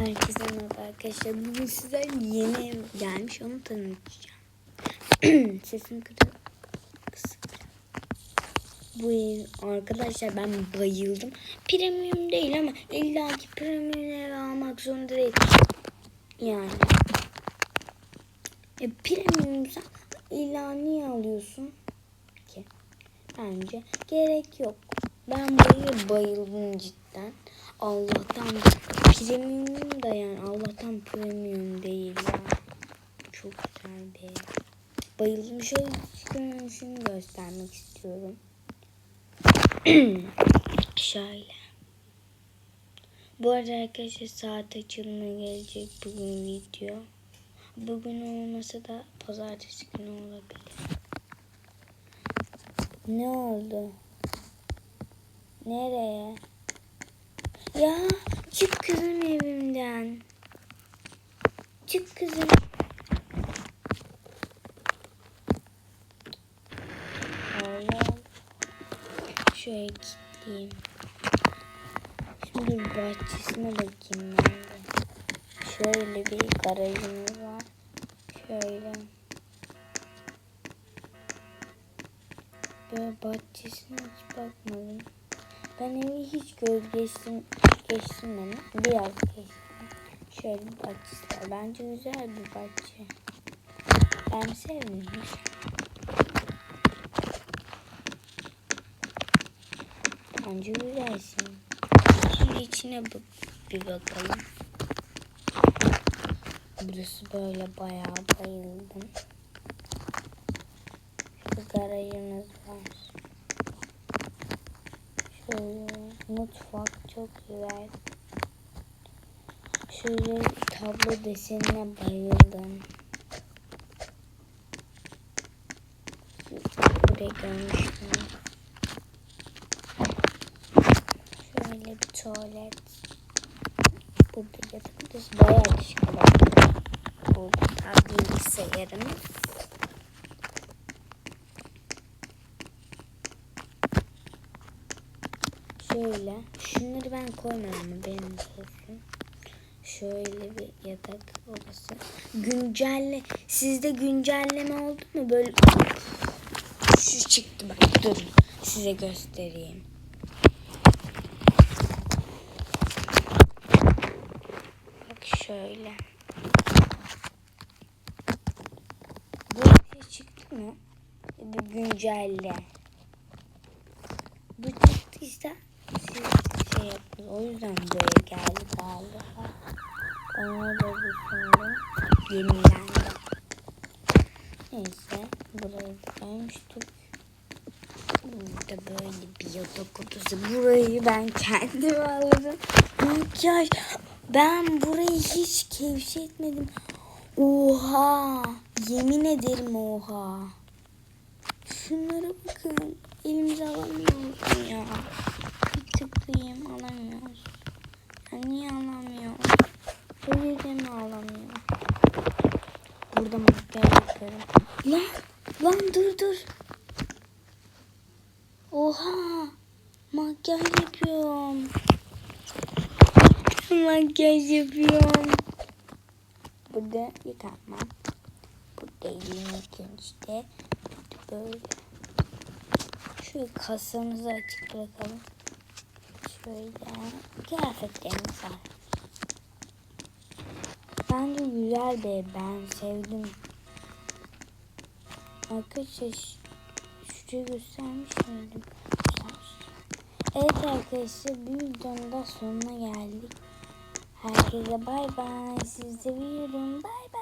Herkese merhaba arkadaşlar. Bugün size yeni gelmiş onu tanıtacağım. Sesim kırık. Kısık. Bu arkadaşlar ben bayıldım. Premium değil ama illa ki premium ev almak zorunda değil. Yani. E, premiumsa illa niye alıyorsun ki? Bence gerek yok. Ben bayıldım cidden. Allah'tan premium da yani Allah'tan premium değil ya. Çok güzel bir. Bayıldım. Şöyle görünüşünü göstermek istiyorum. Şöyle. Bu arada arkadaşlar saat açılımı gelecek bugün video. Bugün olmasa da pazartesi günü olabilir. Ne oldu? Nereye? Ya çık kızım evimden. Çık kızım. Şöyle kilitleyeyim. Şimdi bahçesine bakayım ben de. Şöyle bir garajımız var. Şöyle. Böyle bahçesine hiç bakmadım. Ben evi hiç göz geçtim, ama biraz geçtim. Şöyle bir bahçesi. Bence güzel bir bahçe. Ben sevdim. Bence güzelsin. Şimdi içine bir bakalım. Burası böyle bayağı bayıldım. Şu garajımız var. Şöyle mutfak çok güzel. Şöyle tablo desenine bayıldım. Buraya görmüştüm. Şöyle bir tuvalet. Burada yatak odası bayağı küçük olabilir. Burada bilgisayarımız. Şöyle. Şunları ben ama benim olsun. Şöyle bir yatak odası. Güncelle. Sizde güncelleme oldu mu? Böyle şu çıktı bak. Durun. Size göstereyim. Bak şöyle. Bu şey çıktı mı? Bir güncelle. Bu çıktıysa şey yapın. O yüzden böyle geldi galiba. Ona da düşündüm. Yenilendi. Neyse. Burayı koymuştuk. Burada böyle bir yatak odası. Burayı ben kendim aldım. Makyaj. Ben burayı hiç keşfetmedim. Oha. Yemin ederim oha. Şunlara bakın. Elimize alamıyoruz ya. Bir tıklayayım alamıyoruz. Ya niye alamıyoruz? Alamıyor? Burada makyaj yaparım. Lan, lan dur dur. Oha. Makyaj yapıyorum. Makyaj yapıyorum. Burada yıkanma. Burada işte. Burada böyle. Şu kasamızı açık bırakalım. Şöyle kıyafetlerimiz var. Bence güzel de ben sevdim. Arkadaşlar şuraya göstermiş miydim? Evet arkadaşlar bir videonun da sonuna geldik. Herkese bay bay. Sizi seviyorum. Bay bay.